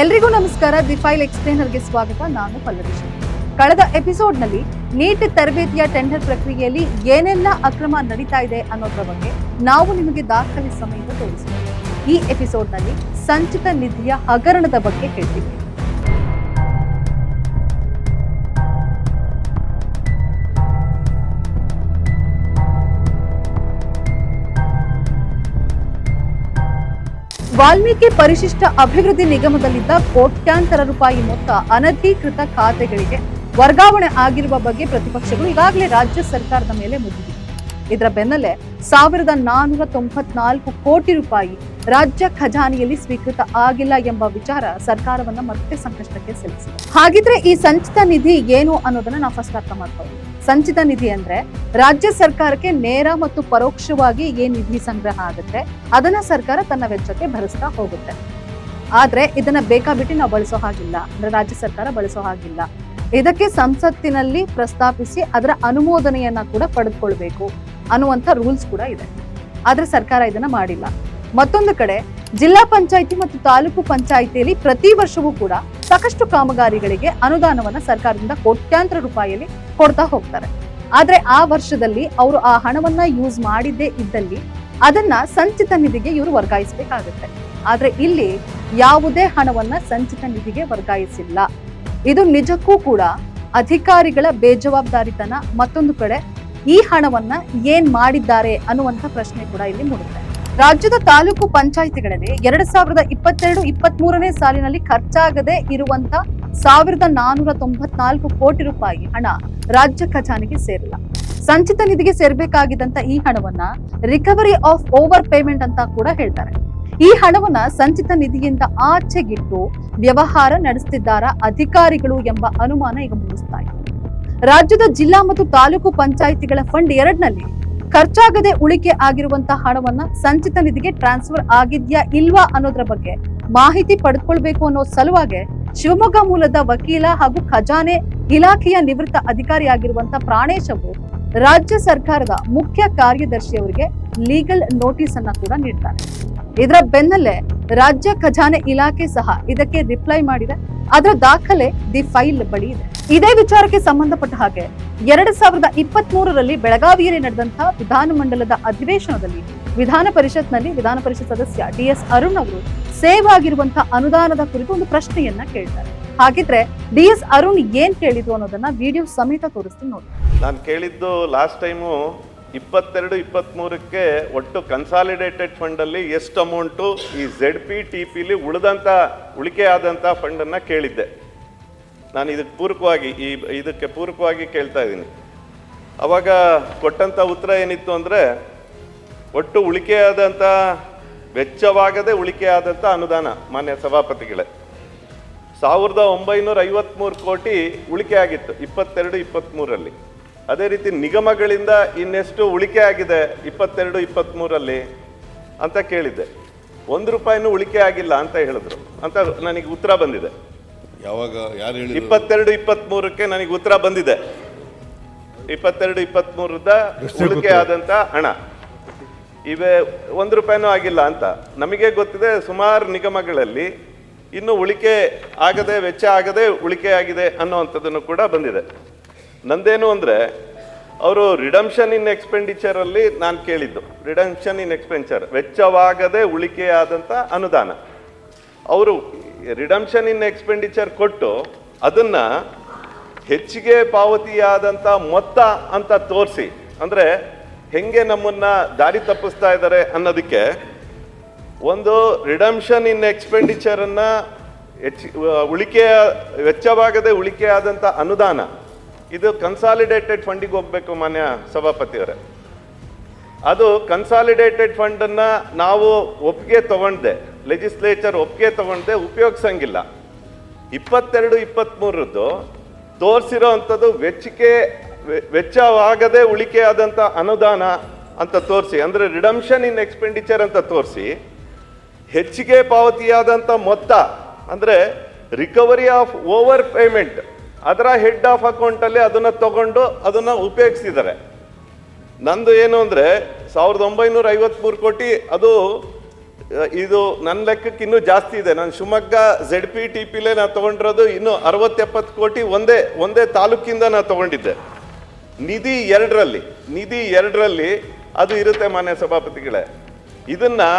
ಎಲ್ರಿಗೂ ನಮಸ್ಕಾರ. The file ಎಕ್ಸ್ಪ್ಲೇನರ್ಗೆ ಸ್ವಾಗತ. ನಾನು ಪಲ್ಲವಿ. ಕಳೆದ ಎಪಿಸೋಡ್ನಲ್ಲಿ ನೀಟ್ ತರಬೇತಿಯ ಟೆಂಡರ್ ಪ್ರಕ್ರಿಯೆಯಲ್ಲಿ ಏನೆಲ್ಲ ಅಕ್ರಮ ನಡೀತಾ ಇದೆ ಅನ್ನೋದ್ರ ಬಗ್ಗೆ ನಾವು ನಿಮಗೆ ದಾಖಲೆ ಸಮೇತ ತೋರಿಸಿದ್ದೇವೆ ಈ ಎಪಿಸೋಡ್ನಲ್ಲಿ ಸಂಚಿತ ನಿಧಿಯ ಹಗರಣದ ಬಗ್ಗೆ ಹೇಳ್ತೀವಿ. ವಾಲ್ಮೀಕಿ ಪರಿಶಿಷ್ಟ ಅಭಿವೃದ್ಧಿ ನಿಗಮದಲ್ಲಿದ್ದ ಕೋಟ್ಯಾಂತರ ರೂಪಾಯಿ ಮೊತ್ತ ಅನಧಿಕೃತ ಖಾತೆಗಳಿಗೆ ವರ್ಗಾವಣೆ ಆಗಿರುವ ಬಗ್ಗೆ ಪ್ರತಿಪಕ್ಷಗಳು ಈಗಾಗಲೇ ರಾಜ್ಯ ಸರ್ಕಾರದ ಮೇಲೆ ಮುಗಿದಿವೆ. ಇದರ ಬೆನ್ನಲ್ಲೇ ಸಾವಿರದ ನಾನೂರ ತೊಂಬತ್ನಾಲ್ಕು ಕೋಟಿ ರೂಪಾಯಿ ರಾಜ್ಯ ಖಜಾನೆಯಲ್ಲಿ ಸ್ವೀಕೃತ ಆಗಿಲ್ಲ ಎಂಬ ವಿಚಾರ ಸರ್ಕಾರವನ್ನ ಮತ್ತೆ ಸಂಕಷ್ಟಕ್ಕೆ ಸಿಲುಕಿಸಿದೆ ಹಾಗಿದ್ರೆ ಈ ಸಂಚಿತ ನಿಧಿ ಏನು ಅನ್ನೋದನ್ನ ನಾವು ಫಸ್ಟ್ ಅರ್ಥ ಸಂಚಿತ ನಿಧಿ ಅಂದ್ರೆ ರಾಜ್ಯ ಸರ್ಕಾರಕ್ಕೆ ನೇರ ಮತ್ತು ಪರೋಕ್ಷವಾಗಿ ಏನ್ ನಿಧಿ ಸಂಗ್ರಹ ಆಗುತ್ತೆ. ಅದನ್ನ ಸರ್ಕಾರ ತನ್ನ ವೆಚ್ಚಕ್ಕೆ ಭರಿಸ್ತಾ ಹೋಗುತ್ತೆ. ಆದ್ರೆ ಇದನ್ನ ಬೇಕಾಬಿಟ್ಟು ನಾವು ಬಳಸೋ ಹಾಗಿಲ್ಲ. ಅಂದ್ರೆ ರಾಜ್ಯ ಸರ್ಕಾರ ಬಳಸೋ ಹಾಗಿಲ್ಲ. ಇದಕ್ಕೆ ಸಂಸತ್ತಿನಲ್ಲಿ ಪ್ರಸ್ತಾಪಿಸಿ ಅದರ ಅನುಮೋದನೆಯನ್ನ ಕೂಡ ಪಡೆದುಕೊಳ್ಬೇಕು ಅನ್ನುವಂಥ ರೂಲ್ಸ್ ಕೂಡ ಇದೆ. ಆದ್ರೆ ಸರ್ಕಾರ ಇದನ್ನ ಮಾಡಿಲ್ಲ. ಮತ್ತೊಂದು ಕಡೆ ಜಿಲ್ಲಾ ಪಂಚಾಯಿತಿ ಮತ್ತು ತಾಲೂಕು ಪಂಚಾಯಿತಿಯಲ್ಲಿ ಪ್ರತಿ ವರ್ಷವೂ ಕೂಡ ಸಾಕಷ್ಟು ಕಾಮಗಾರಿಗಳಿಗೆ ಅನುದಾನವನ್ನ ಸರ್ಕಾರದಿಂದ ಕೋಟ್ಯಾಂತರ ರೂಪಾಯಿಯಲ್ಲಿ ಕೊಡ್ತಾ ಹೋಗ್ತಾರೆ. ಆದ್ರೆ ಆ ವರ್ಷದಲ್ಲಿ ಅವರು ಆ ಹಣವನ್ನ ಯೂಸ್ ಮಾಡಿದ್ದೇ ಇದ್ದಲ್ಲಿ ಅದನ್ನ ಸಂಚಿತ ನಿಧಿಗೆ ಇವರು ವರ್ಗಾಯಿಸಬೇಕಾಗುತ್ತೆ. ಆದ್ರೆ ಇಲ್ಲಿ ಯಾವುದೇ ಹಣವನ್ನ ಸಂಚಿತ ನಿಧಿಗೆ ವರ್ಗಾಯಿಸಿಲ್ಲ. ಇದು ನಿಜಕ್ಕೂ ಕೂಡ ಅಧಿಕಾರಿಗಳ ಬೇಜವಾಬ್ದಾರಿತನ ಮತ್ತೊಂದು ಕಡೆ ಈ ಹಣವನ್ನ ಏನ್ ಮಾಡಿದ್ದಾರೆ ಅನ್ನುವಂಥ ಪ್ರಶ್ನೆ ಕೂಡ ಇಲ್ಲಿ ಮೂಡುತ್ತೆ. ರಾಜ್ಯದ ತಾಲೂಕು ಪಂಚಾಯಿತಿಗಳಲ್ಲಿ ಎರಡ್ ಸಾವಿರದ ಇಪ್ಪತ್ತೆರಡು ಇಪ್ಪತ್ತ್ ಮೂರನೇ ಸಾಲಿನಲ್ಲಿ ಖರ್ಚಾಗದೆ ಇರುವಂತ ಸಾವಿರದ ನಾನೂರ ತೊಂಬತ್ನಾಲ್ಕು ಕೋಟಿ ರೂಪಾಯಿ ಹಣ ರಾಜ್ಯ ಖಜಾನೆಗೆ ಸೇರಿಲ್ಲ. ಸಂಚಿತ ನಿಧಿಗೆ ಸೇರ್ಬೇಕಾಗಿದ್ದಂತ ಈ ಹಣವನ್ನ ರಿಕವರಿ ಆಫ್ ಓವರ್ ಪೇಮೆಂಟ್ ಅಂತ ಕೂಡ ಹೇಳ್ತಾರೆ. ಈ ಹಣವನ್ನ ಸಂಚಿತ ನಿಧಿಯಿಂದ ಆಚೆಗಿಟ್ಟು ವ್ಯವಹಾರ ನಡೆಸುತ್ತಿದ್ದಾರ ಅಧಿಕಾರಿಗಳು ಎಂಬ ಅನುಮಾನ ಈಗ ಮೂಡಿಸ್ತಾ ಇದೆ. ರಾಜ್ಯದ ಜಿಲ್ಲಾ ಮತ್ತು ತಾಲೂಕು ಪಂಚಾಯಿತಿಗಳ ಫಂಡ್ ಎರಡ್ನಲ್ಲಿ ಖರ್ಚಾಗದೆ ಉಳಿಕೆ ಆಗಿರುವಂತಹ ಹಣವನ್ನ ಸಂಚಿತ ನಿಧಿಗೆ ಟ್ರಾನ್ಸ್ಫರ್ ಆಗಿದ್ಯಾ ಇಲ್ವಾ ಅನ್ನೋದ್ರ ಬಗ್ಗೆ ಮಾಹಿತಿ ಪಡ್ಕೊಳ್ಬೇಕು ಅನ್ನೋ ಸಲುವಾಗಿ ಶಿವಮೊಗ್ಗ ಮೂಲದ ವಕೀಲ ಹಾಗೂ ಖಜಾನೆ ಇಲಾಖೆಯ ನಿವೃತ್ತ ಅಧಿಕಾರಿಯಾಗಿರುವಂತ ಪ್ರಾಣೇಶ್ ಅವರು ರಾಜ್ಯ ಸರ್ಕಾರದ ಮುಖ್ಯ ಕಾರ್ಯದರ್ಶಿಯವರಿಗೆ ಲೀಗಲ್ ನೋಟಿಸ್ ಅನ್ನ ಕೂಡ ನೀಡ್ತಾರೆ. ಇದರ ಬೆನ್ನಲ್ಲೇ ರಾಜ್ಯ ಖಜಾನೆ ಇಲಾಖೆ ಸಹ ಇದಕ್ಕೆ ರಿಪ್ಲೈ ಮಾಡಿದೆ. ಅದರ ದಾಖಲೆ ದಿ ಫೈಲ್ ಬಳಿ ಇದೆ. ಇದೇ ವಿಚಾರಕ್ಕೆ ಸಂಬಂಧಪಟ್ಟ ಹಾಗೆ ಎರಡ್ ಸಾವಿರದ ಇಪ್ಪತ್ತ್ ಮೂರರಲ್ಲಿ ಬೆಳಗಾವಿಯಲ್ಲಿ ನಡೆದಂತಹ ವಿಧಾನಮಂಡಲದ ಅಧಿವೇಶನದಲ್ಲಿ ವಿಧಾನ ಪರಿಷತ್ನಲ್ಲಿ ವಿಧಾನ ಪರಿಷತ್ ಸದಸ್ಯ ಡಿ ಎಸ್ ಅರುಣ್ ಅವರು ಸೇವ್ ಆಗಿರುವಂತಹ ಅನುದಾನದ ಕುರಿತು ಒಂದು ಪ್ರಶ್ನೆಯನ್ನ ಕೇಳ್ತಾರೆ. ಹಾಗಿದ್ರೆ ಡಿ ಎಸ್ ಅರುಣ್ ಏನ್ ಕೇಳಿದ್ರು ಅನ್ನೋದನ್ನ ವಿಡಿಯೋ ಸಮೇತ ತೋರಿಸ್ತೀನಿ ನೋಡಿ. ನಾನು ಕೇಳಿದ್ದು ಲಾಸ್ಟ್ ಟೈಮು ಇಪ್ಪತ್ತೆರಡು ಇಪ್ಪತ್ತ್ಮೂರಕ್ಕೆ ಒಟ್ಟು ಕನ್ಸಾಲಿಡೇಟೆಡ್ ಫಂಡಲ್ಲಿ ಎಷ್ಟು ಅಮೌಂಟು ಈ ಝೆಡ್ ಪಿ ಟಿ ಪಿಲಿ ಉಳಿದಂಥ ಉಳಿಕೆ ಆದಂಥ ಫಂಡನ್ನು ಕೇಳಿದ್ದೆ. ನಾನು ಇದಕ್ಕೆ ಪೂರಕವಾಗಿ, ಈ, ಇದಕ್ಕೆ ಪೂರಕವಾಗಿ ಕೇಳ್ತಾ ಇದ್ದೀನಿ. ಅವಾಗ ಕೊಟ್ಟಂಥ ಉತ್ತರ ಏನಿತ್ತು ಅಂದರೆ, ಒಟ್ಟು ಉಳಿಕೆ ಉಳಿಕೆಯಾದಂಥ ವೆಚ್ಚವಾಗದೆ ಆದಂಥ ಅನುದಾನ, ಮಾನ್ಯ ಸಭಾಪತಿಗಳೇ. ಸಾವಿರದ ಒಂಬೈನೂರ ಐವತ್ಮೂರು ಕೋಟಿ ಉಳಿಕೆ ಆಗಿತ್ತು, ಇಪ್ಪತ್ತೆರಡು ಇಪ್ಪತ್ತ್ಮೂರರಲ್ಲಿ ಅದೇ ರೀತಿ ನಿಗಮಗಳಿಂದ ಇನ್ನೆಷ್ಟು ಉಳಿಕೆ ಆಗಿದೆ ಇಪ್ಪತ್ತೆರಡು ಇಪ್ಪತ್ತ್ಮೂರಲ್ಲಿ ಅಂತ ಕೇಳಿದ್ದೆ. ಒಂದು ರೂಪಾಯಿನೂ ಉಳಿಕೆ ಆಗಿಲ್ಲ ಅಂತ ಹೇಳಿದ್ರು. ಅಂತ ನನಗೆ ಉತ್ತರ ಬಂದಿದೆ. ಯಾವಾಗ ಯಾರು ಇಪ್ಪತ್ತೆರಡು ಇಪ್ಪತ್ತ್ಮೂರಕ್ಕೆ ನನಗೆ ಉತ್ತರ ಬಂದಿದೆ. ಇಪ್ಪತ್ತೆರಡು ಇಪ್ಪತ್ತ್ಮೂರದ ಉಳಿಕೆ ಆದಂಥ ಹಣ. ಇವೆ ಒಂದು ರೂಪಾಯಿನೂ ಆಗಿಲ್ಲ ಅಂತ. ನಮಗೆ ಗೊತ್ತಿದೆ ಸುಮಾರು ನಿಗಮಗಳಲ್ಲಿ ಇನ್ನು ಉಳಿಕೆ ಆಗದೆ ವೆಚ್ಚ ಆಗದೆ ಉಳಿಕೆ ಆಗಿದೆ ಅನ್ನೋವಂಥದ್ದನ್ನು ಕೂಡ ಬಂದಿದೆ. ನಂದೇನು ಅಂದರೆ, ಅವರು ರಿಡಮ್ಷನ್ ಇನ್ ಎಕ್ಸ್ಪೆಂಡಿಚರ್ ಅಲ್ಲಿ ನಾನು ಕೇಳಿದ್ದು. ರಿಡಮ್ಷನ್ ಇನ್ ಎಕ್ಸ್ಪೆಂಡಿಚರ್ ವೆಚ್ಚವಾಗದೆ ಉಳಿಕೆಯಾದಂಥ ಅನುದಾನ. ಅವರು ರಿಡಮ್ಷನ್ ಇನ್ ಎಕ್ಸ್ಪೆಂಡಿಚರ್ ಕೊಟ್ಟು ಅದನ್ನ ಹೆಚ್ಚಿಗೆ ಪಾವತಿಯಾದಂಥ ಮೊತ್ತ ಅಂತ ತೋರಿಸಿ. ಅಂದರೆ, ಹೆಂಗೆ ನಮ್ಮನ್ನ ದಾರಿ ತಪ್ಪಿಸ್ತಾ ಇದ್ದಾರೆ ಅನ್ನೋದಕ್ಕೆ ಒಂದು ರಿಡಮ್ಷನ್ ಇನ್ ಎಕ್ಸ್ಪೆಂಡಿಚರನ್ನು ಹೆಚ್ಚು ಉಳಿಕೆಯ, ವೆಚ್ಚವಾಗದೆ ಉಳಿಕೆಯಾದಂಥ ಅನುದಾನ. ಇದು ಕನ್ಸಾಲಿಡೇಟೆಡ್ ಫಂಡಿಗೆ ಹೋಗ್ಬೇಕು ಮಾನ್ಯ ಸಭಾಪತಿಯವರೇ. ಅದು ಕನ್ಸಾಲಿಡೇಟೆಡ್ ಫಂಡನ್ನು ನಾವು ಒಪ್ಪಿಗೆ ತಗೊಂಡೆ ಲೆಜಿಸ್ಲೇಚರ್ ಒಪ್ಪಿಗೆ ತಗೊಂಡೆ ಉಪಯೋಗಿಸಂಗಿಲ್ಲ. ಇಪ್ಪತ್ತೆರಡು ಇಪ್ಪತ್ತ್ಮೂರದ್ದು ತೋರಿಸಿರೋ ಅಂಥದ್ದು ವೆಚ್ಚಿಕೆ ವೆಚ್ಚವಾಗದೆ ಉಳಿಕೆ ಆದಂಥ ಅನುದಾನ ಅಂತ ತೋರಿಸಿ, ಅಂದರೆ ರಿಡಮ್ಷನ್ ಇನ್ ಎಕ್ಸ್ಪೆಂಡಿಚರ್ ಅಂತ ತೋರಿಸಿ, ಹೆಚ್ಚಿಗೆ ಪಾವತಿಯಾದಂಥ ಮೊತ್ತ, ಅಂದರೆ ರಿಕವರಿ ಆಫ್ ಓವರ್ ಪೇಮೆಂಟ್ ಅದರ ಹೆಡ್ ಆಫ್ ಅಕೌಂಟಲ್ಲಿ ಅದನ್ನು ತಗೊಂಡು ಅದನ್ನು ಉಪಯೋಗಿಸಿದ್ದಾರೆ ನಂದು ಏನು ಅಂದರೆ ಸಾವಿರದ ಒಂಬೈನೂರ ಐವತ್ತ್ಮೂರು ಕೋಟಿ ಅದು ಇದು ನನ್ನ ಲೆಕ್ಕಕ್ಕೆ ಇನ್ನೂ ಜಾಸ್ತಿ ಇದೆ. ನಾನು ಶಿವಮೊಗ್ಗ ಝೆಡ್ ಪಿ ಟಿ ಪಿಲೇ ನಾನು ತಗೊಂಡಿರೋದು ಇನ್ನು ಅರವತ್ತೆಪ್ಪತ್ತು ಕೋಟಿ ಒಂದೇ ಒಂದೇ ತಾಲೂಕಿಂದ ನಾನು ತಗೊಂಡಿದ್ದೆ. ನಿಧಿ ಎರಡರಲ್ಲಿ ನಿಧಿ ಎರಡರಲ್ಲಿ ಅದು ಇರುತ್ತೆ ಮಾನ್ಯ ಸಭಾಪತಿಗಳೇ. ಇದನ್ನು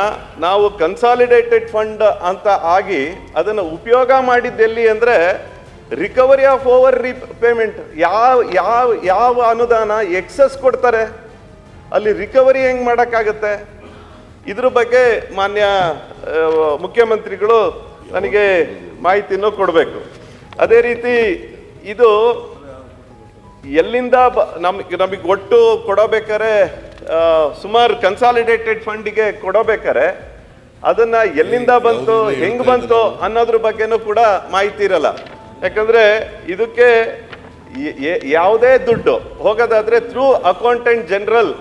ನಾವು ಕನ್ಸಾಲಿಡೇಟೆಡ್ ಫಂಡ್ ಅಂತ ಆಗಿ ಅದನ್ನು ಉಪಯೋಗ ಮಾಡಿದ್ದೆಲ್ಲಿ ಅಂದ್ರೆ ರಿಕವರಿ ಆಫ್ ಓವರ್ ಪೇಮೆಂಟ್ ಯಾವ ಯಾವ ಯಾವ ಅನುದಾನ ಎಕ್ಸಸ್ ಕೊಡ್ತಾರೆ? ಅಲ್ಲಿ ರಿಕವರಿ ಹೆಂಗೆ ಮಾಡೋಕ್ಕಾಗತ್ತೆ? ಇದ್ರ ಬಗ್ಗೆ ಮಾನ್ಯ ಮುಖ್ಯಮಂತ್ರಿಗಳು ನನಗೆ ಮಾಹಿತಿನೂ ಕೊಡಬೇಕು. ಅದೇ ರೀತಿ ಇದು ಎಲ್ಲಿಂದ ಬ ನಮಗೆ ನಮಗೆ ಒಟ್ಟು ಕೊಡಬೇಕಾರೆ ಸುಮಾರು ಕನ್ಸಾಲಿಡೇಟೆಡ್ ಫಂಡಿಗೆ ಕೊಡಬೇಕಾರೆ ಅದನ್ನು ಎಲ್ಲಿಂದ ಬಂತು ಹೆಂಗೆ ಬಂತು ಅನ್ನೋದ್ರ ಬಗ್ಗೆನೂ ಕೂಡ ಮಾಹಿತಿ ಇರಲ್ಲ. ಯಾಕಂದ್ರೆ ಇದಕ್ಕೆ ಯಾವುದೇ ದುಡ್ಡು ಹೋಗೋದಾದ್ರೆ ಥ್ರೂ ಅಕೌಂಟೆಂಟ್ ಜನರಲ್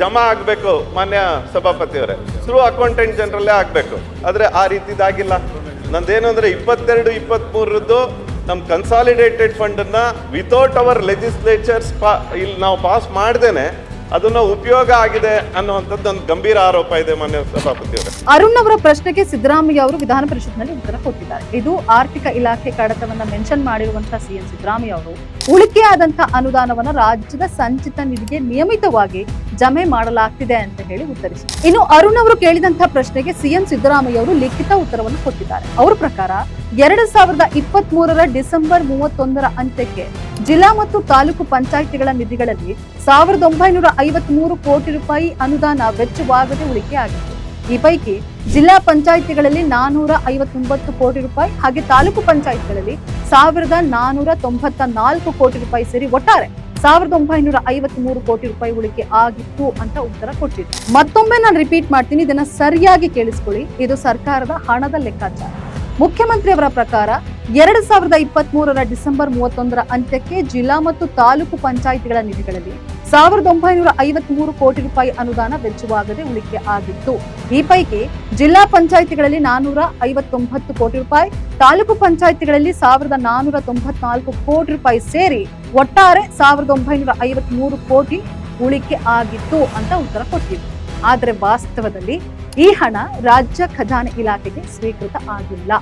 ಜಮಾ ಆಗಬೇಕು ಮಾನ್ಯ ಸಭಾಪತಿಯವರೇ. ಥ್ರೂ ಅಕೌಂಟೆಂಟ್ ಜನರಲ್ಲೇ ಆಗಬೇಕು. ಆದರೆ ಆ ರೀತಿದಾಗಿಲ್ಲ. ನಂದೇನು ಅಂದ್ರೆ ಇಪ್ಪತ್ತೆರಡು ಇಪ್ಪತ್ತ್ಮೂರರದ್ದು ನಮ್ಮ ಕನ್ಸಾಲಿಡೇಟೆಡ್ ಫಂಡನ್ನು ವಿತೌಟ್ ಅವರ್ ಲೆಜಿಸ್ಲೇಚರ್ಸ್ ಪಾ ಇಲ್ಲಿ ನಾವು ಪಾಸ್ ಮಾಡ್ದೇನೆ ಅದನ್ನ ಉಪಯೋಗ ಆಗಿದೆ ಅನ್ನುವಂಥದ್ದು ಒಂದು ಗಂಭೀರ ಆರೋಪ ಇದೆ ಮಾನ್ಯ ಸಭಾಪತಿಯವರೇ ಅರುಣ್ ಅವರ ಪ್ರಶ್ನೆಗೆ ಸಿದ್ದರಾಮಯ್ಯ ಅವರು ವಿಧಾನ ಪರಿಷತ್ನಲ್ಲಿ ಉತ್ತರ ಕೊಟ್ಟಿದ್ದಾರೆ. ಇದು ಆರ್ಥಿಕ ಇಲಾಖೆ ಕಡತವನ್ನ ಮೆನ್ಷನ್ ಮಾಡಿರುವಂತಹ ಸಿಎಂ ಸಿದ್ದರಾಮಯ್ಯ ಅವರು ಉಳಿಕೆ ಆದಂತಹ ಅನುದಾನವನ್ನ ರಾಜ್ಯದ ಸಂಚಿತ ನಿಧಿಗೆ ನಿಯಮಿತವಾಗಿ ಜಮೆ ಮಾಡಲಾಗ್ತಿದೆ ಅಂತ ಹೇಳಿ ಉತ್ತರಿಸಿ. ಇನ್ನು ಅರುಣ್ ಅವರು ಕೇಳಿದಂತಹ ಪ್ರಶ್ನೆಗೆ ಸಿಎಂ ಸಿದ್ದರಾಮಯ್ಯ ಅವರು ಲಿಖಿತ ಉತ್ತರವನ್ನು ಕೊಟ್ಟಿದ್ದಾರೆ. ಅವರ ಪ್ರಕಾರ ಎರಡು ಸಾವಿರದ ಇಪ್ಪತ್ತ್ ಮೂರರ ಡಿಸೆಂಬರ್ ಮೂವತ್ತೊಂದರ ಅಂತ್ಯಕ್ಕೆ ಜಿಲ್ಲಾ ಮತ್ತು ತಾಲೂಕು ಪಂಚಾಯಿತಿಗಳ ನಿಧಿಗಳಲ್ಲಿ ಸಾವಿರದ ಒಂಬೈನೂರ ಐವತ್ಮೂರು ಕೋಟಿ ರೂಪಾಯಿ ಅನುದಾನ ವೆಚ್ಚವಾಗದೆ ಉಳಿಕೆ ಆಗಿತ್ತು ಈ ಪೈಕಿ ಜಿಲ್ಲಾ ಪಂಚಾಯಿತಿಗಳಲ್ಲಿ ನಾನೂರ ಐವತ್ತೊಂಬತ್ತು ಕೋಟಿ ರೂಪಾಯಿ ಹಾಗೆ ತಾಲೂಕು ಪಂಚಾಯಿತಿಗಳಲ್ಲಿ ಸಾವಿರದ ನಾನೂರ ತೊಂಬತ್ತ ನಾಲ್ಕು ಕೋಟಿ ರೂಪಾಯಿ ಸೇರಿ ಒಟ್ಟಾರೆ ಸಾವಿರದ ಒಂಬೈನೂರ ಐವತ್ತ್ ಮೂರು ಕೋಟಿ ರೂಪಾಯಿ ಉಳಿಕೆ ಆಗಿತ್ತು ಅಂತ ಉತ್ತರ ಕೊಟ್ಟಿದೆ. ಮತ್ತೊಮ್ಮೆ ನಾನು ರಿಪೀಟ್ ಮಾಡ್ತೀನಿ, ಇದನ್ನ ಸರಿಯಾಗಿ ಕೇಳಿಸ್ಕೊಳ್ಳಿ. ಇದು ಸರ್ಕಾರದ ಹಣದ ಲೆಕ್ಕಾಚಾರ. ಮುಖ್ಯಮಂತ್ರಿಯವರ ಪ್ರಕಾರ ಎರಡು ಸಾವಿರದ ಇಪ್ಪತ್ತ್ ಮೂರರ ಡಿಸೆಂಬರ್ ಮೂವತ್ತೊಂದರ ಅಂತ್ಯಕ್ಕೆ ಜಿಲ್ಲಾ ಮತ್ತು ತಾಲೂಕು ಪಂಚಾಯಿತಿಗಳ ನಿಧಿಗಳಲ್ಲಿ ಸಾವಿರದ ಒಂಬೈನೂರ ಐವತ್ತ್ ಮೂರು ಕೋಟಿ ರೂಪಾಯಿ ಅನುದಾನ ವೆಚ್ಚವಾಗದೆ ಉಳಿಕೆ ಆಗಿತ್ತು. ಈ ಪೈಕಿ ಜಿಲ್ಲಾ ಪಂಚಾಯಿತಿಗಳಲ್ಲಿ ನಾನೂರ ಐವತ್ತೊಂಬತ್ತು ಕೋಟಿ ರೂಪಾಯಿ, ತಾಲೂಕು ಪಂಚಾಯಿತಿಗಳಲ್ಲಿ ಸಾವಿರದ ನಾನೂರ ತೊಂಬತ್ನಾಲ್ಕು ಕೋಟಿ ರೂಪಾಯಿ ಸೇರಿ ಒಟ್ಟಾರೆ ಸಾವಿರದ ಒಂಬೈನೂರ ಐವತ್ತ್ ಮೂರು ಕೋಟಿ ಉಳಿಕೆ ಆಗಿತ್ತು ಅಂತ ಉತ್ತರ ಕೊಟ್ಟಿದ್ರು ಆದರೆ ವಾಸ್ತವದಲ್ಲಿ ಈ ಹಣ ರಾಜ್ಯ ಖಜಾನೆ ಇಲಾಖೆಗೆ ಸ್ವೀಕೃತ ಆಗಿಲ್ಲ.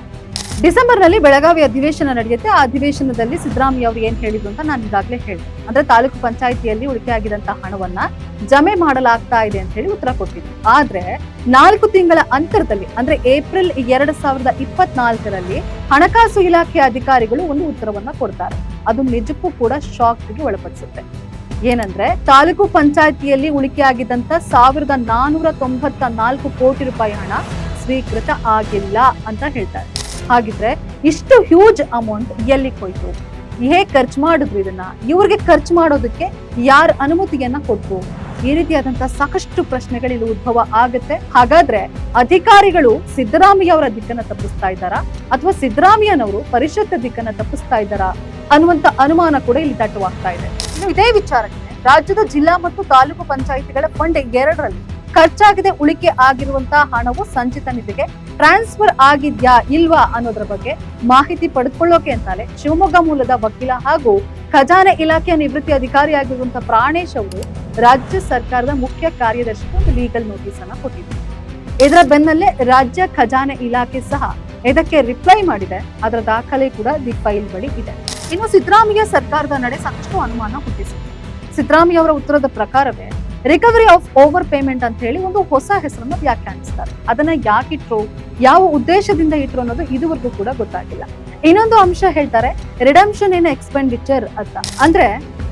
ಡಿಸೆಂಬರ್ನಲ್ಲಿ ಬೆಳಗಾವಿ ಅಧಿವೇಶನ ನಡೆಯುತ್ತೆ. ಆ ಅಧಿವೇಶನದಲ್ಲಿ ಸಿದ್ದರಾಮಯ್ಯ ಅವರು ಏನ್ ಹೇಳಿದ್ರು ಅಂತ ನಾನು ಈಗಾಗಲೇ ಹೇಳಿದೆ. ಅಂದ್ರೆ ತಾಲೂಕು ಪಂಚಾಯಿತಿಯಲ್ಲಿ ಉಳಿಕೆ ಆಗಿದಂತಹ ಹಣವನ್ನ ಜಮೆ ಮಾಡಲಾಗ್ತಾ ಇದೆ ಅಂತ ಹೇಳಿ ಉತ್ತರ ಕೊಟ್ಟಿದ್ರು. ಆದ್ರೆ ನಾಲ್ಕು ತಿಂಗಳ ಅಂತರದಲ್ಲಿ, ಅಂದ್ರೆ ಏಪ್ರಿಲ್ ಎರಡ್ ಸಾವಿರದ ಇಪ್ಪತ್ನಾಲ್ಕರಲ್ಲಿ ಹಣಕಾಸು ಇಲಾಖೆ ಅಧಿಕಾರಿಗಳು ಒಂದು ಉತ್ತರವನ್ನ ಕೊಡ್ತಾರೆ. ಅದು ನಿಜಕ್ಕೂ ಕೂಡ ಶಾಕ್ಗೆ ಒಳಪಡಿಸುತ್ತೆ. ಏನಂದ್ರೆ ತಾಲೂಕು ಪಂಚಾಯಿತಿಯಲ್ಲಿ ಉಳಿಕೆ ಆಗಿದ್ದಂತ ಸಾವಿರದ ನಾನೂರ ತೊಂಬತ್ತ ನಾಲ್ಕು ಕೋಟಿ ರೂಪಾಯಿ ಹಣ ಸ್ವೀಕೃತ ಆಗಿಲ್ಲ ಅಂತ ಹೇಳ್ತಾರೆ. ಹಾಗಿದ್ರೆ ಇಷ್ಟು ಹ್ಯೂಜ್ ಅಮೌಂಟ್ ಎಲ್ಲಿ ಹೋಯ್ತು ಹೇಗೆ ಖರ್ಚು ಮಾಡಿದ್ರು ಇದನ್ನ. ಇವ್ರಿಗೆ ಖರ್ಚು ಮಾಡೋದಕ್ಕೆ ಯಾರ ಅನುಮತಿಯನ್ನ ಕೊಟ್ರು? ಈ ರೀತಿಯಾದಂತಹ ಸಾಕಷ್ಟು ಪ್ರಶ್ನೆಗಳು ಇಲ್ಲಿ ಉದ್ಭವ ಆಗುತ್ತೆ. ಹಾಗಾದ್ರೆ ಅಧಿಕಾರಿಗಳು ಸಿದ್ದರಾಮಯ್ಯ ಅವರ ದಿಕ್ಕನ್ನ ತಪ್ಪಿಸ್ತಾ ಇದ್ದಾರಾ? ಅಥವಾ ಸಿದ್ದರಾಮಯ್ಯನವರು ಪರಿಷತ್ ದಿಕ್ಕನ್ನ ತಪ್ಪಿಸ್ತಾ ಇದ್ದಾರಾ? ಅನ್ನುವಂತ ಅನುಮಾನ ಕೂಡ ಇಲ್ಲಿ ದಟ್ಟವಾಗ್ತಾ ಇದೆ. ಇನ್ನು ಇದೇ ವಿಚಾರಕ್ಕೆ ರಾಜ್ಯದ ಜಿಲ್ಲಾ ಮತ್ತು ತಾಲೂಕು ಪಂಚಾಯಿತಿಗಳ ಫಂಡ್ ಎರಡರಲ್ಲಿ ಖರ್ಚಾಗದೆ ಉಳಿಕೆ ಆಗಿರುವಂತಹ ಹಣವು ಸಂಚಿತ ನಿಧಿಗೆ ಟ್ರಾನ್ಸ್ಫರ್ ಆಗಿದ್ಯಾ ಇಲ್ವಾ ಅನ್ನೋದ್ರ ಬಗ್ಗೆ ಮಾಹಿತಿ ಪಡೆದುಕೊಳ್ಳೋಕೆ ಅಂತಾನೆ ಶಿವಮೊಗ್ಗ ಮೂಲದ ವಕೀಲ ಹಾಗೂ ಖಜಾನೆ ಇಲಾಖೆಯ ನಿವೃತ್ತಿ ಅಧಿಕಾರಿಯಾಗಿರುವಂತಹ ಪ್ರಾಣೇಶ್ ಅವರು ರಾಜ್ಯ ಸರ್ಕಾರದ ಮುಖ್ಯ ಕಾರ್ಯದರ್ಶಿಗೆ ಒಂದು ಲೀಗಲ್ ನೋಟಿಸ್ ಅನ್ನ ಕೊಟ್ಟಿದ್ದಾರೆ. ಇದರ ಬೆನ್ನಲ್ಲೇ ರಾಜ್ಯ ಖಜಾನೆ ಇಲಾಖೆ ಸಹ ಇದಕ್ಕೆ ರಿಪ್ಲೈ ಮಾಡಿದೆ. ಅದರ ದಾಖಲೆ ಕೂಡ ದಿ ಫೈಲ್ ಬಳಿ ಇದೆ. ಇನ್ನು ಸಿದ್ದರಾಮಯ್ಯ ಸರ್ಕಾರದ ನಡೆ ಸಾಕಷ್ಟು ಅನುಮಾನ ಹುಟ್ಟಿಸಿದೆ. ಸಿದ್ದರಾಮಯ್ಯ ಅವರ ಉತ್ತರದ ಪ್ರಕಾರವೇ ರಿಕವರಿ ಆಫ್ ಓವರ್ ಪೇಮೆಂಟ್ ಅಂತ ಹೇಳಿ ಒಂದು ಹೊಸ ಹೆಸರನ್ನು ವ್ಯಾಖ್ಯಾನಿಸ್ತಾರೆ. ಅದನ್ನ ಯಾಕಿಟ್ರು, ಯಾವ ಉದ್ದೇಶದಿಂದ ಇಟ್ರು ಅನ್ನೋದು ಇದುವರೆಗೂ ಕೂಡ ಗೊತ್ತಾಗಿಲ್ಲ. ಇನ್ನೊಂದು ಅಂಶ ಹೇಳ್ತಾರೆ ರಿಡಂಪ್ಷನ್ ಇನ್ ಎಕ್ಸ್ಪೆಂಡಿಚರ್ ಅಂತ. ಅಂದ್ರೆ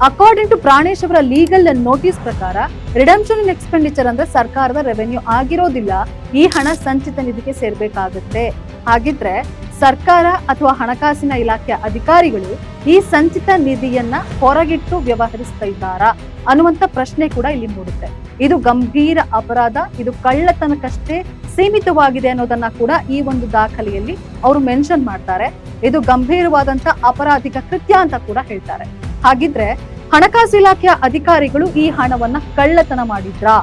ಅಕಾರ್ಡಿಂಗ್ ಟು ಪ್ರಾಣೇಶ್ ಅವರ ಲೀಗಲ್ ನೋಟಿಸ್ ಪ್ರಕಾರ ರಿಡಂಪ್ಷನ್ ಇನ್ ಎಕ್ಸ್ಪೆಂಡಿಚರ್ ಅಂದ್ರೆ ಸರ್ಕಾರದ ರೆವೆನ್ಯೂ ಆಗಿರೋದಿಲ್ಲ, ಈ ಹಣ ಸಂಚಿತ ನಿಧಿಗೆ ಸೇರ್ಬೇಕಾಗುತ್ತೆ. ಹಾಗಿದ್ರೆ ಸರ್ಕಾರ ಅಥವಾ ಹಣಕಾಸಿನ ಇಲಾಖೆಯ ಅಧಿಕಾರಿಗಳು ಈ ಸಂಚಿತ ನಿಧಿಯನ್ನ ಹೊರಗಿಟ್ಟು ವ್ಯವಹರಿಸ್ತಾ ಇದ್ದಾರಾ ಅನ್ನುವಂತ ಪ್ರಶ್ನೆ ಕೂಡ ಇಲ್ಲಿ ಮೂಡುತ್ತೆ. ಇದು ಗಂಭೀರ ಅಪರಾಧ, ಇದು ಕಳ್ಳತನಕ್ಕಷ್ಟೇ ಸೀಮಿತವಾಗಿದೆ ಅನ್ನೋದನ್ನ ಕೂಡ ಈ ಒಂದು ದಾಖಲೆಯಲ್ಲಿ ಅವರು ಮೆನ್ಷನ್ ಮಾಡ್ತಾರೆ. ಇದು ಗಂಭೀರವಾದಂತ ಅಪರಾಧಿಕ ಕೃತ್ಯ ಅಂತ ಕೂಡ ಹೇಳ್ತಾರೆ. ಹಾಗಿದ್ರೆ ಹಣಕಾಸು ಇಲಾಖೆಯ ಅಧಿಕಾರಿಗಳು ಈ ಹಣವನ್ನ ಕಳ್ಳತನ ಮಾಡಿದ್ರಾ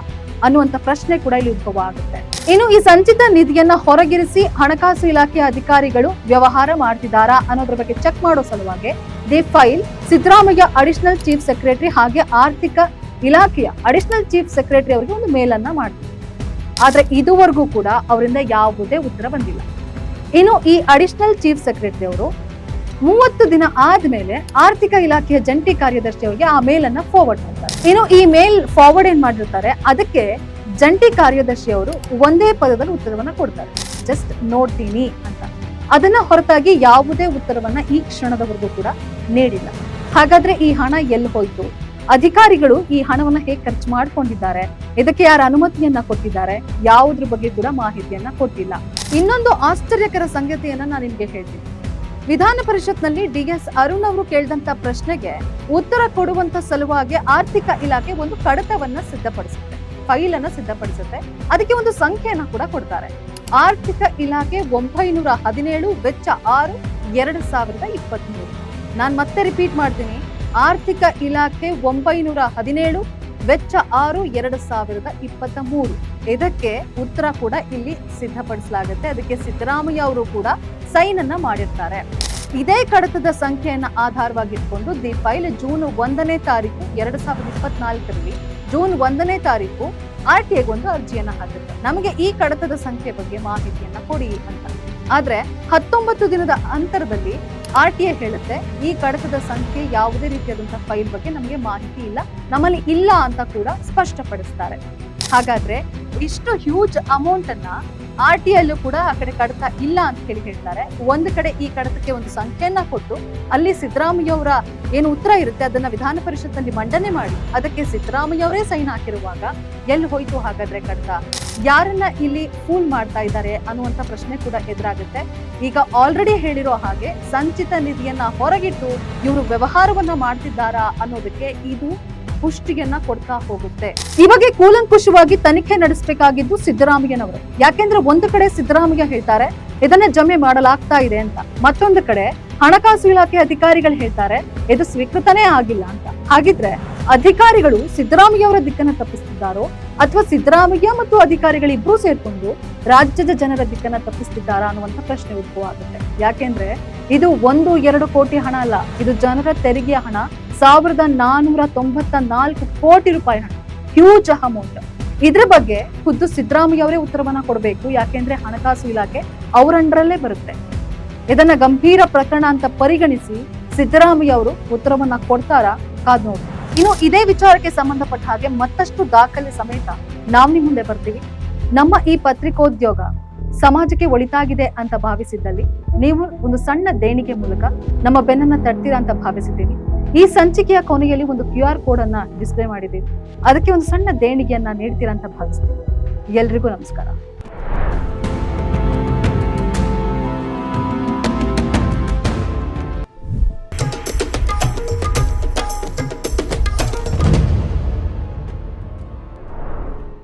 ಅನ್ನುವಂತ ಪ್ರಶ್ನೆ ಕೂಡ ಇಲ್ಲಿ ಉದ್ಭವ ಆಗುತ್ತೆ. ಇನ್ನು ಈ ಸಂಚಿತ ನಿಧಿಯನ್ನ ಹೊರಗಿರಿಸಿ ಹಣಕಾಸು ಇಲಾಖೆಯ ಅಧಿಕಾರಿಗಳು ವ್ಯವಹಾರ ಮಾಡ್ತಿದ್ದಾರಾ ಅನ್ನೋದ್ರ ಬಗ್ಗೆ ಚೆಕ್ ಮಾಡೋ ಸಲುವಾಗಿ the file Siddaramaiah additional chief secretary ಹಾಗೆ ಆರ್ಥಿಕ ಇಲಾಖೆಯ ಅಡಿಷನಲ್ ಚೀಫ್ ಸೆಕ್ರೆಟರಿ ಅವರಿಗೆ ಒಂದು ಮೇಲ್ ಅನ್ನ ಮಾಡ್ತಾರೆ ಆದ್ರೆ ಇದುವರೆಗೂ ಕೂಡ ಅವರಿಂದ ಯಾವುದೇ ಉತ್ತರ ಬಂದಿಲ್ಲ. ಇನ್ನು ಈ ಅಡಿಷನಲ್ ಚೀಫ್ ಸೆಕ್ರೆಟರಿ ಅವರು ಮೂವತ್ತು ದಿನ ಆದ್ಮೇಲೆ ಆರ್ಥಿಕ ಇಲಾಖೆಯ ಜಂಟಿ ಕಾರ್ಯದರ್ಶಿ ಅವರಿಗೆ ಆ ಮೇಲ್ ಅನ್ನ ಫಾರ್ವರ್ಡ್ ಮಾಡ್ತಾರೆ. ಇನ್ನು ಈ ಮೇಲ್ ಫಾರ್ವರ್ಡ್ ಏನ್ ಮಾಡಿರ್ತಾರೆ? ಅದಕ್ಕೆ ಜಂಟಿ ಕಾರ್ಯದರ್ಶಿ ಅವರು ಒಂದೇ ಪದದಲ್ಲಿ ಉತ್ತರವನ್ನ ಕೊಡ್ತಾರೆ. ಜಸ್ಟ್ ನೋಡ್ತೀನಿ ಅಂತ. ಅದನ್ನ ಹೊರತಾಗಿ ಯಾವುದೇ ಉತ್ತರವನ್ನ ಈ ಕ್ಷಣದವರೆಗೂ ಕೂಡ ನೀಡಿಲ್ಲ. ಹಾಗಾದ್ರೆ ಈ ಹಣ ಎಲ್ಲಿ ಹೋಯ್ತು? ಅಧಿಕಾರಿಗಳು ಈ ಹಣವನ್ನ ಹೇಗೆ ಖರ್ಚು ಮಾಡ್ಕೊಂಡಿದ್ದಾರೆ? ಇದಕ್ಕೆ ಯಾರ ಅನುಮತಿಯನ್ನ ಕೊಟ್ಟಿದ್ದಾರೆ? ಯಾವುದ್ರ ಬಗ್ಗೆ ಕೂಡ ಮಾಹಿತಿಯನ್ನ ಕೊಟ್ಟಿಲ್ಲ. ಇನ್ನೊಂದು ಆಶ್ಚರ್ಯಕರ ಸಂಗತಿಯನ್ನ ನಾನು ನಿಮ್ಗೆ ಹೇಳ್ತೀನಿ. ವಿಧಾನ ಪರಿಷತ್ನಲ್ಲಿ ಡಿಎಸ್ ಅರುಣ್ ಅವರು ಕೇಳಿದಂತ ಪ್ರಶ್ನೆಗೆ ಉತ್ತರ ಕೊಡುವಂತ ಸಲುವಾಗಿ ಆರ್ಥಿಕ ಇಲಾಖೆ ಒಂದು ಕಡತವನ್ನ ಸಿದ್ಧಪಡಿಸುತ್ತೆ. ಫೈಲ್ ಅನ್ನ ಸಿದ್ಧಪಡಿಸುತ್ತೆ. ಅದಕ್ಕೆ ಒಂದು ಸಂಖ್ಯೆಯನ್ನು ಕೂಡ ಕೊಡ್ತಾರೆ. ಆರ್ಥಿಕ ಇಲಾಖೆ ಒಂಬೈನೂರ ಹದಿನೇಳು ವೆಚ್ಚ ಆರು ಎರಡು ಸಾವಿರದ ಇಪ್ಪತ್ಮೂರು. ನಾನು ಮತ್ತೆ ರಿಪೀಟ್ ಮಾಡ್ತೀನಿ. ಆರ್ಥಿಕ ಇಲಾಖೆ ಒಂಬೈನೂರ ಹದಿನೇಳು ವೆಚ್ಚ ಆರು ಎರಡು ಸಾವಿರದ ಇಪ್ಪತ್ತ ಮೂರು ಇದಕ್ಕೆ ಉತ್ತರ ಕೂಡ ಇಲ್ಲಿ ಸಿದ್ಧಪಡಿಸಲಾಗುತ್ತೆ. ಅದಕ್ಕೆ ಸಿದ್ದರಾಮಯ್ಯ ಅವರು ಕೂಡ ಸೈನ್ ಅನ್ನ ಮಾಡಿರ್ತಾರೆ. ಇದೇ ಕಡತದ ಸಂಖ್ಯೆಯನ್ನು ಆಧಾರವಾಗಿಟ್ಕೊಂಡು, ದಿ ಫೈಲ್ ಜೂನ್ ಒಂದನೇ ತಾರೀಕು ಎರಡು ಸಾವಿರದ ಇಪ್ಪತ್ನಾಲ್ಕರಲ್ಲಿ ಜೂನ್ ಒಂದನೇ ತಾರೀಕು ಆರ್ ಟಿ ಒಂದು ಅರ್ಜಿಯನ್ನ ಹಾಕಿರ್ತಾರೆ ನಮಗೆ ಈ ಕಡತದ ಸಂಖ್ಯೆ ಬಗ್ಗೆ ಮಾಹಿತಿಯನ್ನ ಕೊಡಿ ಅಂತ. ಆದ್ರೆ ಹತ್ತೊಂಬತ್ತು ದಿನದ ಅಂತರದಲ್ಲಿ ಆರ್ ಟಿ ಹೇಳುತ್ತೆ, ಈ ಕಡತದ ಸಂಖ್ಯೆ ಯಾವುದೇ ರೀತಿಯಾದಂತಹ ಫೈಲ್ ಬಗ್ಗೆ ನಮಗೆ ಮಾಹಿತಿ ಇಲ್ಲ, ನಮ್ಮಲ್ಲಿ ಇಲ್ಲ ಅಂತ ಕೂಡ ಸ್ಪಷ್ಟಪಡಿಸ್ತಾರೆ. ಹಾಗಾದ್ರೆ ಇಷ್ಟು ಹ್ಯೂಜ್ ಅಮೌಂಟ್ ಅನ್ನ ಆರ್ ಟಿ ಅಲ್ಲೂ ಕೂಡ ಆ ಕಡೆ ಕಡತ ಇಲ್ಲ ಅಂತ ಹೇಳಿ ಹೇಳ್ತಾರೆ. ಒಂದು ಕಡೆ ಈ ಕಡತಕ್ಕೆ ಒಂದು ಸಂಖ್ಯೆಯನ್ನ ಕೊಟ್ಟು ಅಲ್ಲಿ ಸಿದ್ದರಾಮಯ್ಯ ಅವರ ಏನು ಉತ್ತರ ಇರುತ್ತೆ ಅದನ್ನ ವಿಧಾನ ಪರಿಷತ್ನಲ್ಲಿ ಮಂಡನೆ ಮಾಡಿ ಅದಕ್ಕೆ ಸಿದ್ದರಾಮಯ್ಯ ಅವರೇ ಸೈನ್ ಹಾಕಿರುವಾಗ ಎಲ್ಲಿ ಹೋಯ್ತು ಹಾಗಾದ್ರೆ ಕಡತ? ಯಾರನ್ನ ಇಲ್ಲಿ ಫೂಲ್ ಮಾಡ್ತಾ ಇದ್ದಾರೆ ಅನ್ನುವಂತ ಪ್ರಶ್ನೆ ಕೂಡ ಎದುರಾಗುತ್ತೆ. ಈಗ ಆಲ್ರೆಡಿ ಹೇಳಿರೋ ಹಾಗೆ ಸಂಚಿತ ನಿಧಿಯನ್ನ ಹೊರಗಿಟ್ಟು ಇವರು ವ್ಯವಹಾರವನ್ನ ಮಾಡ್ತಿದ್ದಾರಾ ಅನ್ನೋದಕ್ಕೆ ಇದು ಪುಷ್ಟಿಯನ್ನ ಕೊಡ್ತಾ ಹೋಗುತ್ತೆ. ಈ ಬಗ್ಗೆ ಕೂಲಂಕುಷವಾಗಿ ತನಿಖೆ ನಡೆಸಬೇಕಾಗಿದ್ದು ಸಿದ್ದರಾಮಯ್ಯನವರು. ಯಾಕೆಂದ್ರೆ ಒಂದು ಕಡೆ ಸಿದ್ದರಾಮಯ್ಯ ಹೇಳ್ತಾರೆ, ಇದನ್ನ ಜಮೆ ಮಾಡಲಾಗ್ತಾ ಇದೆ ಅಂತ. ಮತ್ತೊಂದು ಕಡೆ ಹಣಕಾಸು ಇಲಾಖೆ ಅಧಿಕಾರಿಗಳು ಹೇಳ್ತಾರೆ, ಇದು ಸ್ವೀಕೃತನೇ ಆಗಿಲ್ಲ ಅಂತ. ಹಾಗಿದ್ರೆ ಅಧಿಕಾರಿಗಳು ಸಿದ್ದರಾಮಯ್ಯ ಅವರ ದಿಕ್ಕನ್ನ ತಪ್ಪಿಸ್ತಿದ್ದಾರೋ, ಅಥವಾ ಸಿದ್ದರಾಮಯ್ಯ ಮತ್ತು ಅಧಿಕಾರಿಗಳು ಇಬ್ರು ಸೇರ್ಕೊಂಡು ರಾಜ್ಯದ ಜನರ ದಿಕ್ಕನ್ನ ತಪ್ಪಿಸ್ತಿದ್ದಾರಾ ಅನ್ನುವಂತ ಪ್ರಶ್ನೆ ಉದ್ಭವ ಆಗುತ್ತೆ. ಯಾಕೆಂದ್ರೆ ಇದು ಒಂದು, ಎರಡು ಕೋಟಿ ಹಣ ಅಲ್ಲ, ಇದು ಜನರ ತೆರಿಗೆಯ ಹಣ. ಸಾವಿರದ ನಾನೂರ ತೊಂಬತ್ತ ನಾಲ್ಕು ಕೋಟಿ ರೂಪಾಯಿ ಹಣ. ಹ್ಯೂಜ್ ಅಮೌಂಟ್ ಇದ್ರ ಬಗ್ಗೆ ಖುದ್ದು ಸಿದ್ದರಾಮಯ್ಯ ಅವರೇ ಉತ್ತರವನ್ನ ಕೊಡಬೇಕು. ಯಾಕೆಂದ್ರೆ ಹಣಕಾಸು ಇಲಾಖೆ ಅವರ ಬರುತ್ತೆ. ಇದನ್ನ ಗಂಭೀರ ಪ್ರಕರಣ ಅಂತ ಪರಿಗಣಿಸಿ ಸಿದ್ದರಾಮಯ್ಯ ಅವರು ಉತ್ತರವನ್ನ ಕೊಡ್ತಾರಾ ಕಾದ್ ನೋಡಿ. ಇನ್ನು ಇದೇ ವಿಚಾರಕ್ಕೆ ಸಂಬಂಧಪಟ್ಟ ಹಾಗೆ ಮತ್ತಷ್ಟು ದಾಖಲೆ ಸಮೇತ ನಾವು ನಿಮ್ ಮುಂದೆ ಬರ್ತೀವಿ. ನಮ್ಮ ಈ ಪತ್ರಿಕೋದ್ಯೋಗ ಸಮಾಜಕ್ಕೆ ಒಳಿತಾಗಿದೆ ಅಂತ ಭಾವಿಸಿದ್ದಲ್ಲಿ ನೀವು ಒಂದು ಸಣ್ಣ ದೇಣಿಗೆ ಮೂಲಕ ನಮ್ಮ ಬೆನ್ನನ್ನ ತಡ್ತೀರಾ ಅಂತ ಭಾವಿಸಿದ್ದೀವಿ. ಈ ಸಂಚಿಕೆಯ ಕೊನೆಯಲ್ಲಿ ಒಂದು ಕ್ಯೂ ಆರ್ ಕೋಡ್ ಅನ್ನ ಡಿಸ್ಪ್ಲೇ ಮಾಡಿದ್ದೀವಿ. ಅದಕ್ಕೆ ಒಂದು ಸಣ್ಣ ದೇಣಿಗೆಯನ್ನ ನೀಡ್ತೀರಾ ಅಂತ ಭಾವಿಸ್ತೀವಿ ಎಲ್ರಿಗೂ ನಮಸ್ಕಾರ.